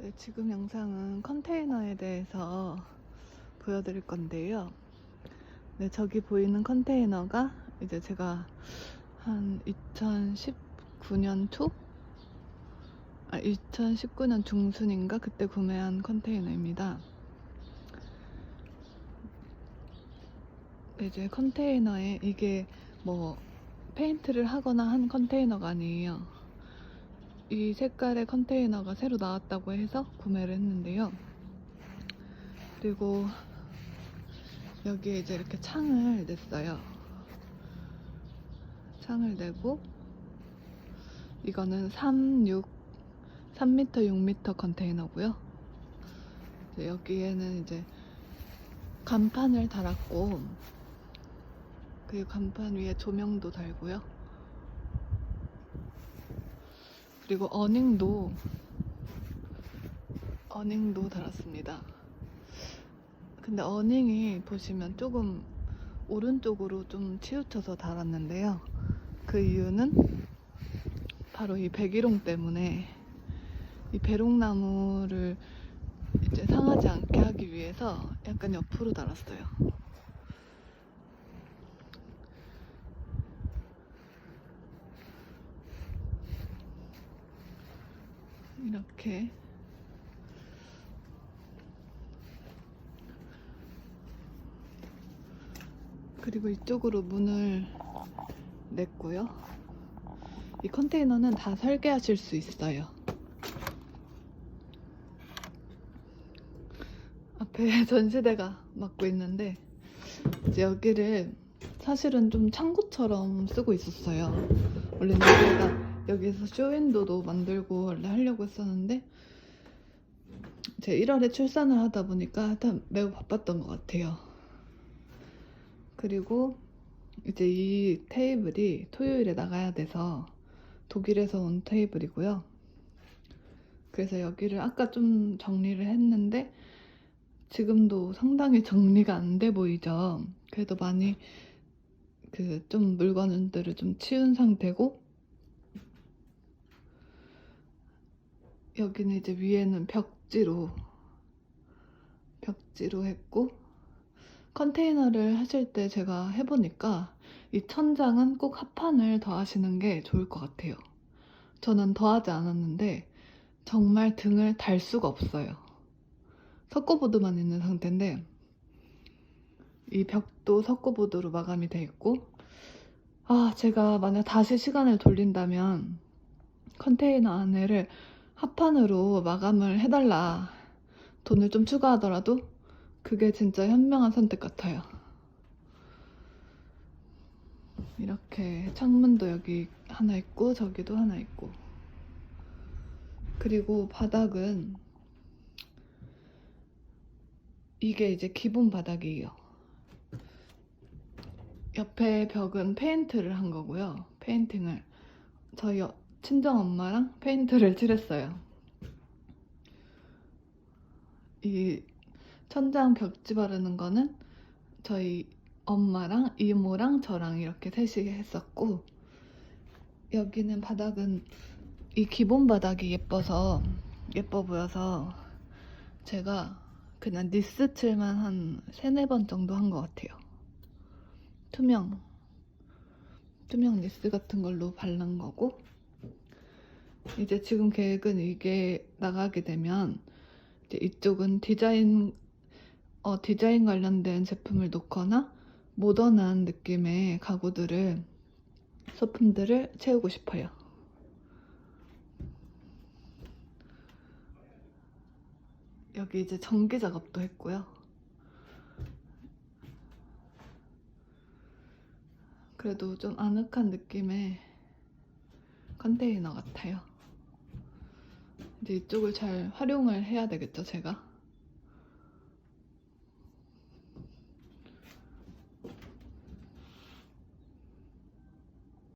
네, 지금 영상은 컨테이너에 대해서 보여드릴 건데요. 네, 저기 보이는 컨테이너가 이제 제가 한 2019년 초? 아, 2019년 중순인가? 그때 구매한 컨테이너입니다. 네, 이제 컨테이너에 이게 뭐 페인트를 하거나 한 컨테이너가 아니에요. 이 색깔의 컨테이너가 새로 나왔다고 해서 구매를 했는데요. 그리고 여기에 이제 이렇게 창을 냈어요. 창을 내고 이거는 3, 6, 3m, 6m 컨테이너고요. 이제 여기에는 이제 간판을 달았고 그 간판 위에 조명도 달고요. 그리고 어닝도 어닝도 달았습니다. 근데 어닝이 보시면 조금 오른쪽으로 좀 치우쳐서 달았는데요. 그 이유는 바로 이 백일홍 때문에 이 배롱나무를 이제 상하지 않게 하기 위해서 약간 옆으로 달았어요. 이렇게 그리고 이쪽으로 문을 냈고요. 이 컨테이너는 다 설계하실 수 있어요. 앞에 전시대가 막고 있는데 이제 여기를 사실은 좀 창고처럼 쓰고 있었어요. 원래 여기가 여기서 쇼윈도도 만들고 원래 하려고 했었는데 제 1월에 출산을 하다 보니까 하여튼 매우 바빴던 것 같아요. 그리고 이제 이 테이블이 토요일에 나가야 돼서 독일에서 온 테이블이고요. 그래서 여기를 아까 좀 정리를 했는데 지금도 상당히 정리가 안 돼 보이죠. 그래도 많이 그 좀 물건들을 좀 치운 상태고 여기는 이제 위에는 벽지로 벽지로 했고 컨테이너를 하실 때 제가 해보니까 이 천장은 꼭 합판을 더하시는 게 좋을 것 같아요. 저는 더하지 않았는데 정말 등을 달 수가 없어요. 석고보드만 있는 상태인데 이 벽도 석고보드로 마감이 돼 있고 아 제가 만약 다시 시간을 돌린다면 컨테이너 안에를 합판으로 마감을 해달라 돈을 좀 추가하더라도 그게 진짜 현명한 선택 같아요. 이렇게 창문도 여기 하나 있고 저기도 하나 있고 그리고 바닥은 이게 이제 기본 바닥이에요. 옆에 벽은 페인트를 한 거고요. 페인팅을 저희 어- 친정 엄마랑 페인트를 칠했어요. 이 천장 벽지 바르는 거는 저희 엄마랑 이모랑 저랑 이렇게 셋이 했었고 여기는 바닥은 이 기본 바닥이 예뻐서 예뻐 보여서 제가 그냥 니스 칠만 한 세네 번 정도 한 것 같아요. 투명 투명 니스 같은 걸로 바른 거고 이제 지금 계획은 이게 나가게 되면 이제 이쪽은 디자인 어, 디자인 관련된 제품을 놓거나 모던한 느낌의 가구들을 소품들을 채우고 싶어요. 여기 이제 전기 작업도 했고요. 그래도 좀 아늑한 느낌의 컨테이너 같아요. 이제 이쪽을 잘 활용을 해야 되겠죠, 제가.